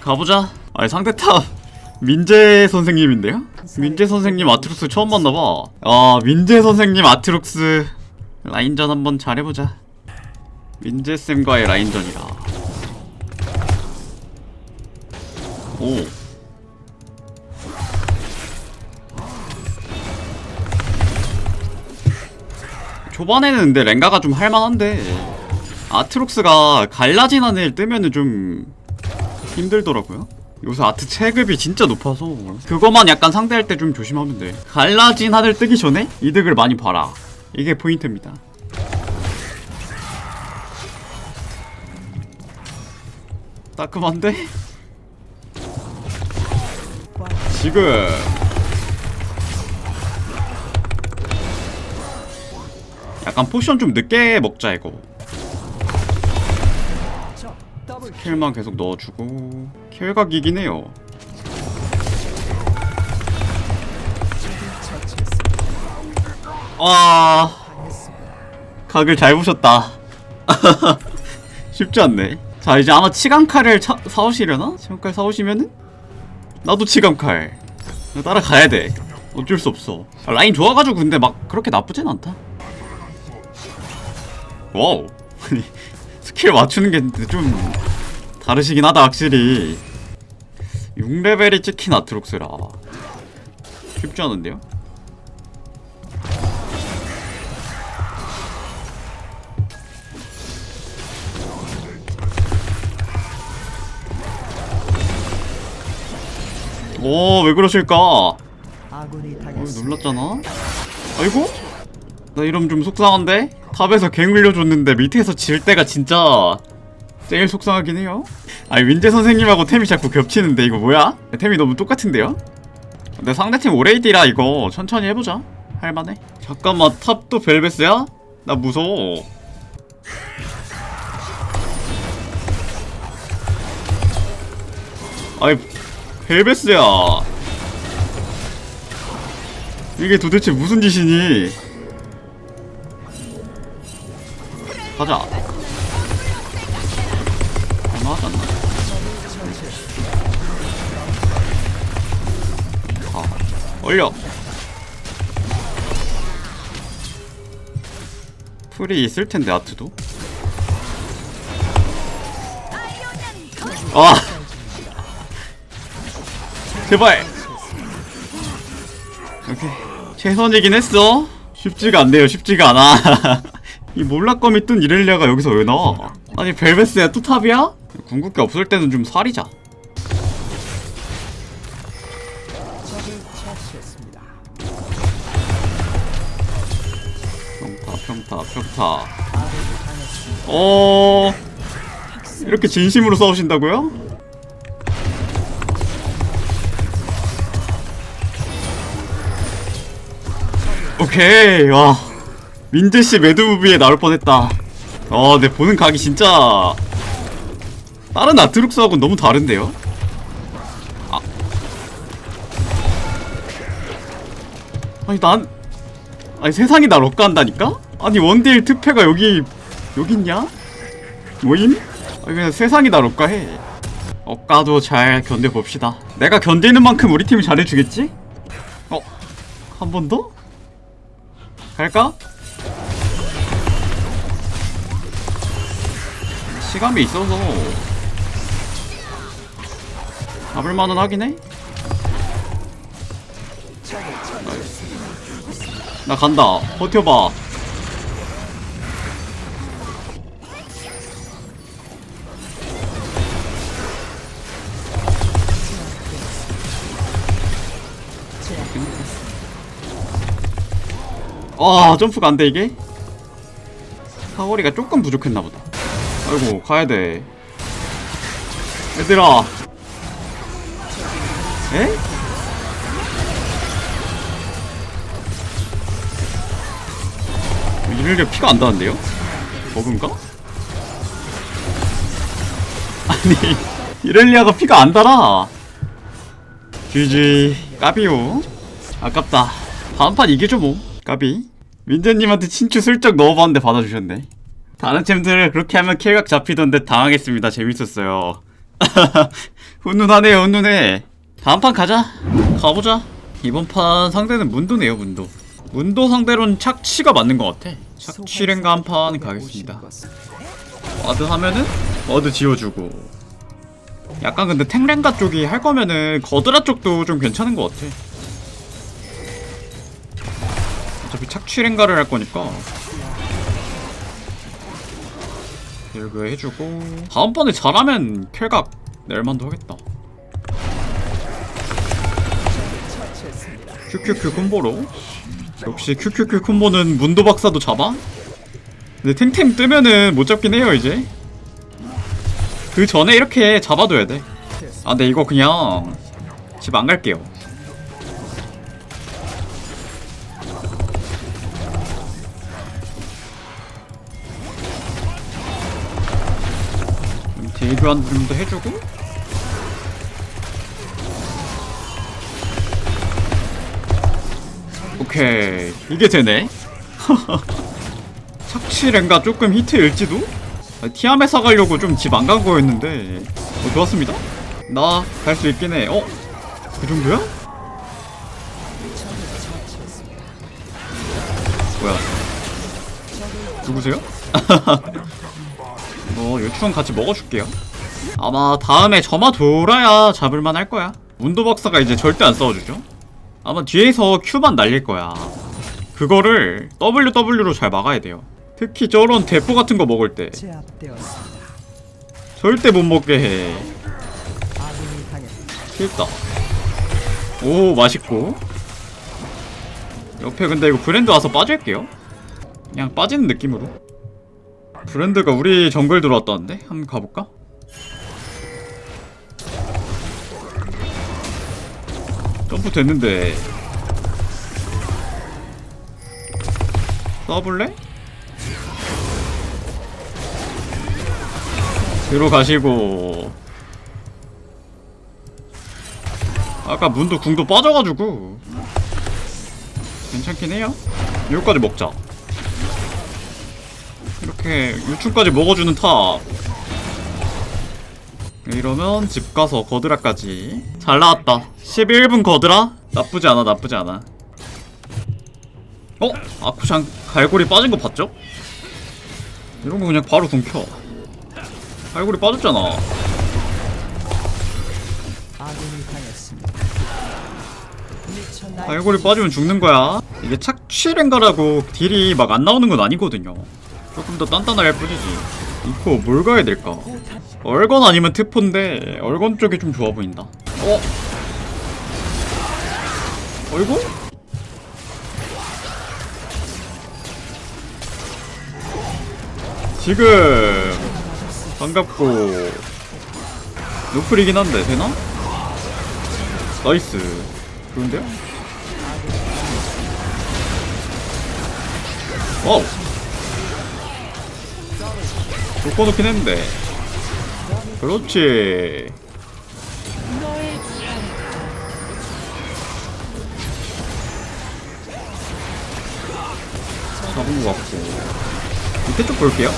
가보자. 아니 상대 탑 민재 선생님인데요? 민재 선생님 아트룩스 처음 만나봐. 아 민재 선생님 아트룩스 라인전 한번 잘해보자. 민재 쌤과의 라인전이라. 오. 초반에는 근데 랭가가 좀 할만한데 아트록스가 갈라진 하늘 뜨면은 좀 힘들더라고요. 요새 아트 체급이 진짜 높아서 그거만 약간 상대할 때 좀 조심하면 돼. 갈라진 하늘 뜨기 전에 이득을 많이 봐라. 이게 포인트입니다. 따끔한데? 지금 약간 포션 좀 늦게 먹자 이거. 킬만 계속 넣어주고. 킬각이긴 해요. 와. 각을 잘 보셨다. 쉽지 않네. 자 이제 아마 치감칼을 차, 사오시려나? 치감칼 사오시면은? 나도 치감칼. 따라가야 돼. 어쩔 수 없어. 아, 라인 좋아가지고 근데 막 그렇게 나쁘진 않다 와우 스킬 맞추는 게 좀 다르시긴 하다 확실히 6레벨이 찍힌 아트록스라 쉽지 않은데요? 오, 왜 그러실까? 어. 놀랐잖아? 아이고? 나 이러면 좀 속상한데? 탑에서 갱 흘려줬는데 밑에서 질 때가 진짜 제일 속상하긴 해요 아니 윈제 선생님하고 템이 자꾸 겹치는데 이거 뭐야? 템이 너무 똑같은데요? 근데 상대팀 오레이디라 이거 천천히 해보자 할만해 잠깐만 탑도 벨베스야? 나 무서워 아이 벨베스야 이게 도대체 무슨 짓이니? 가자. 얼마 하지 않나? 아, 올려. 풀이 있을 텐데 아트도. 아, 제발. 오케이. 최선이긴 했어. 쉽지가 않네요. 쉽지가 않아. 이 몰락검이 뜬 이렐리아가 여기서 왜 나와? 아니 벨베스야 또 탑이야? 궁극기 없을 때는 좀 살이자. 평타 평타 평타. 어 이렇게 진심으로 싸우신다고요? 오케이 와 민재 씨 매드무비에 나올 뻔했다. 어, 내 보는 각이 진짜 다른 아트룩스하고는 너무 다른데요? 아. 아니 난 아니 세상이 날 억까한다니까? 아니 원딜 특패가 여기 여기 있냐? 뭐임? 아니 그냥 세상이 날 억까해. 억까도 잘 견뎌봅시다. 내가 견디는 만큼 우리 팀이 잘해주겠지? 어? 한 번 더? 갈까? 시간이 있어서 잡을만은 하긴 해. 나 간다. 버텨봐. 아 점프가 안돼 이게? 사거리가 조금 부족했나 보다. 아이고 가야 돼. 얘들아. 에? 이럴려 피가 안 닿는데요? 버그인가? 아니 이렐리아가 피가 안 달아 GG 까비요 아깝다 다음판 이기죠 뭐 까비 민재님한테 친추 슬쩍 넣어봤는데 받아주셨네 다른 챔들 그렇게 하면 킬각 잡히던데 당하겠습니다. 재밌었어요. 훈훈하네요, 훈훈해. 다음 판 가자. 가보자. 이번 판 상대는 문도네요, 문도. 문도 상대로는 착취가 맞는 것 같아. 착취랭가 한 판 가겠습니다. 와드 하면은 와드 지워주고. 약간 근데 탱랭가 쪽이 할 거면은 거드라 쪽도 좀 괜찮은 것 같아. 어차피 착취랭가를 할 거니까. 딜그 해주고 다음번에 잘하면 켈각 낼만도 하겠다. 큐큐큐 콤보로 역시 큐큐큐 콤보는 문도 박사도 잡아? 근데 탱탱 뜨면은 못 잡긴 해요 이제 그 전에 이렇게 잡아둬야 돼아 근데 이거 그냥 집 안 갈게요 딜 교환 좀더 해주고 오케이 이게 되네 착취랭가 조금 히트일지도? 아, 티아메 사 가려고 좀 집 안 간 거였는데 어, 좋았습니다 나 갈 수 있긴 해 어? 그 정도야? 뭐야 누구세요? 뭐 요추원 같이 먹어줄게요 아마 다음에 점화 돌아야 잡을만 할 거야 문도 박사가 이제 절대 안 싸워주죠 아마 뒤에서 Q만 날릴 거야. 그거를 WW로 잘 막아야 돼요. 특히 저런 대포 같은 거 먹을 때. 절대 못 먹게 해. 싫다. 오 맛있고. 옆에 근데 이거 브랜드 와서 빠질게요. 그냥 빠지는 느낌으로. 브랜드가 우리 정글 들어왔다는데? 한번 가볼까? 점프 됐는데. 써볼래? 들어가시고. 아까 문도 궁도 빠져가지고. 괜찮긴 해요. 여기까지 먹자 이렇게 유충까지 먹어주는 탑. 이러면 집 가서 거드라까지. 잘 나왔다. 11분 거드라? 나쁘지 않아 나쁘지 않아. 어? 아쿠샹 갈고리 빠진 거 봤죠? 이런 거 그냥 바로 궁켜. 갈고리 빠졌잖아. 갈고리 빠지면 죽는 거야. 이게 착취랭가라고 딜이 막 안 나오는 건 아니거든요 조금 더 단단하게 할 뿐이지 이거 뭘 가야 될까 얼건 아니면 트포인데 얼건 쪽이 좀 좋아 보인다 어? 어이구? 지금 반갑고 노플이긴 한데 되나? 나이스 좋은데요? 와우 바꿔놓긴 했는데. 그렇지. 잡은 것 같고. 밑에 쪽 볼게요.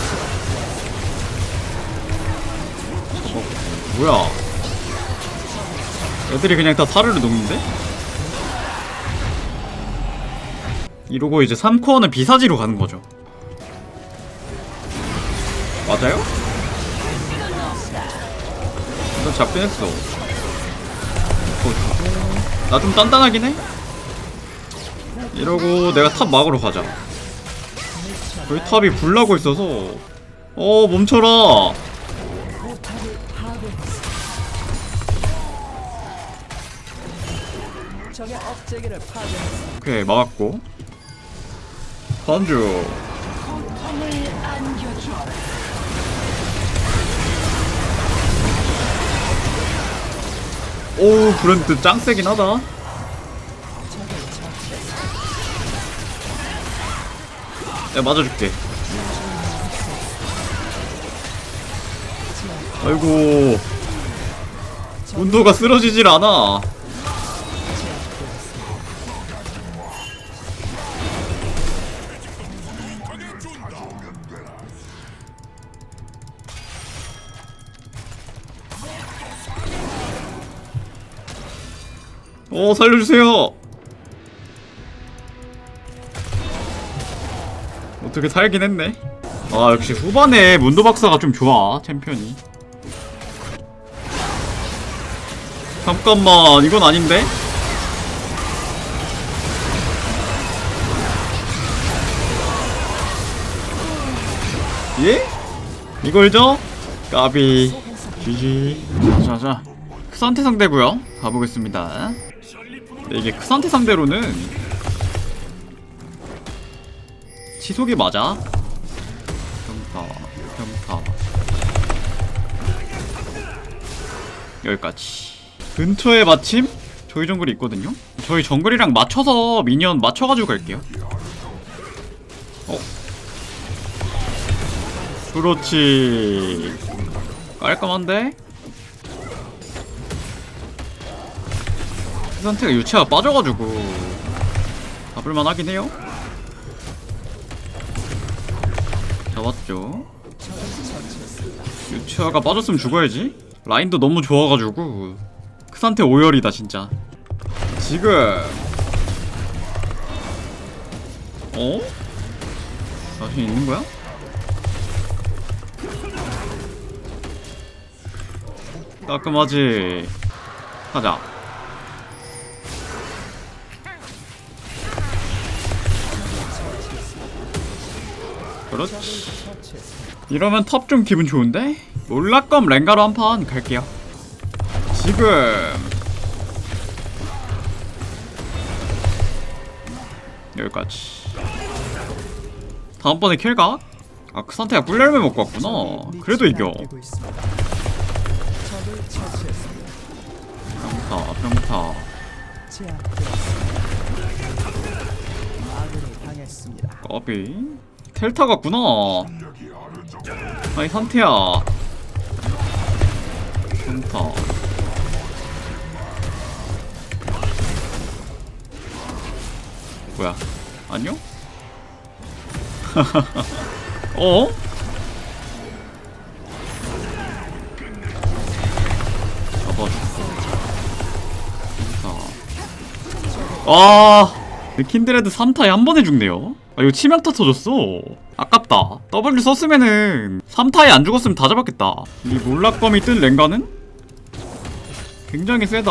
어, 뭐야. 애들이 그냥 다 사르르 녹는데? 이러고 이제 3코어는 비사지로 가는 거죠 맞아요? 일단 잡긴 했어. 나 좀 단단하긴 해? 이러고 내가 탑 막으러 가자. 저희 탑이 불나고 있어서. 어 멈춰라. 오케이 막았고. 반주 오 브랜드 짱 세긴 하다. 내가 맞아줄게. 아이고. 문도가 쓰러지질 않아 어 살려주세요. 어떻게 살긴 했네. 아 역시 후반에 문도 박사가 좀 좋아 챔피언이. 잠깐만 이건 아닌데? 예? 이걸 줘? 까비. GG 자자. 크산테 상대고요. 가보겠습니다 네, 이게 크산테 상대로는 치속이 맞아? 평타 평타. 여기까지. 근처에 마침 저희 정글이 있거든요? 저희 정글이랑 맞춰서 미니언 맞춰가지고 갈게요. 어? 그렇지. 깔끔한데? 이 상태가 유체가 빠져가지고 잡을만 하긴 해요. 잡았죠. 유체화가 빠졌으면 죽어야지. 라인도 너무 좋아가지고 크산테 오열이다 진짜. 지금. 어? 자신 있는 거야? 깔끔하지. 가자 그렇지. 이러면 탑 좀 기분 좋은데? 몰락검 랭가로 한 판 갈게요 지금 여기까지 다음번에 킬각? 아 크산테가 꿀열매 먹고 왔구나 그래도 이겨. 평타 평타. 까비 텔타 같구나. 아니 산테야 평타. 뭐야? 안녕? 어? 아 킨드레드 3타에 한 번에 죽네요 아 이거 치명타 터졌어. 아깝다. W 썼으면은 3타에 안 죽었으면 다 잡았겠다. 이 몰락검이 뜬 랭가는? 굉장히 세다.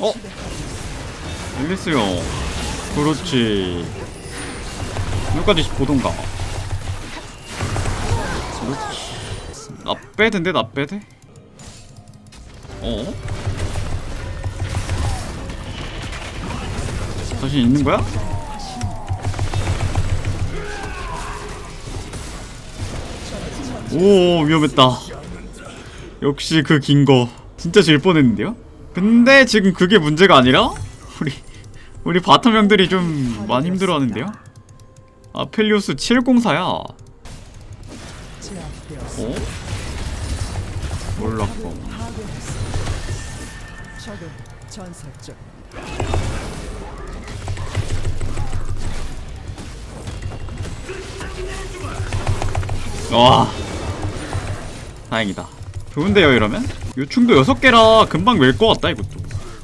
어? 앨리스요 그렇지. 여기까지 보던가 그렇지 나 빼든데 나 빼대 어? 자신 있는 거야? 오 위험했다 역시 그 긴 거 진짜 질 뻔했는데요? 근데 지금 그게 문제가 아니라 우리 우리 바텀 형들이 좀 많이 힘들어하는데요? 아펠리오스 704야 어? 몰랐고. 적은 전설적 와 다행이다 좋은데요 이러면? 요충도 6개라 금방 밀 것 같다 이것도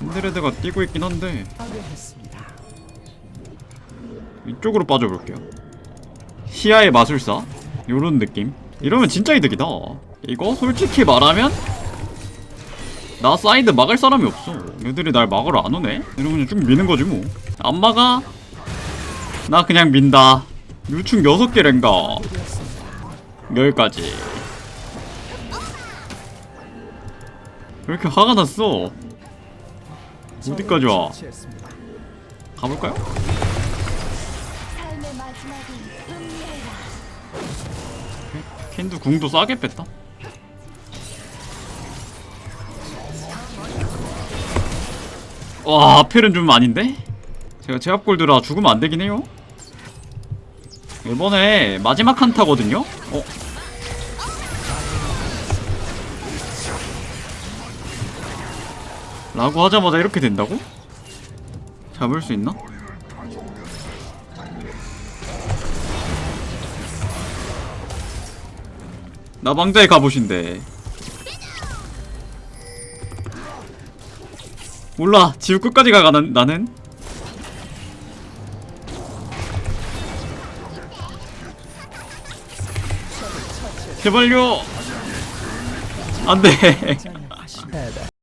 핸드레드가 뛰고 있긴 한데. 이쪽으로 빠져볼게요 시야의 마술사 요런 느낌 이러면 진짜 이득이다. 이거 솔직히 말하면 나 사이드 막을 사람이 없어. 얘들이 날 막으러 안 오네? 이러면 쭉 미는 거지 뭐안 막아? 나 그냥 민다. 유충 6개 랭가. 되었습니다. 여기까지. 왜 이렇게 화가 났어? 어디까지 와. 가볼까요? 캔두 궁도 싸게 뺐다 와 아펠은 좀 아닌데? 제가 제압골드라 죽으면 안 되긴 해요 이번에 마지막 한타거든요? 어? 라고 하자마자 이렇게 된다고? 잡을 수 있나? 나방자의 갑옷인데. 몰라 지우 끝까지 가 나는 나는? 제발요. 안돼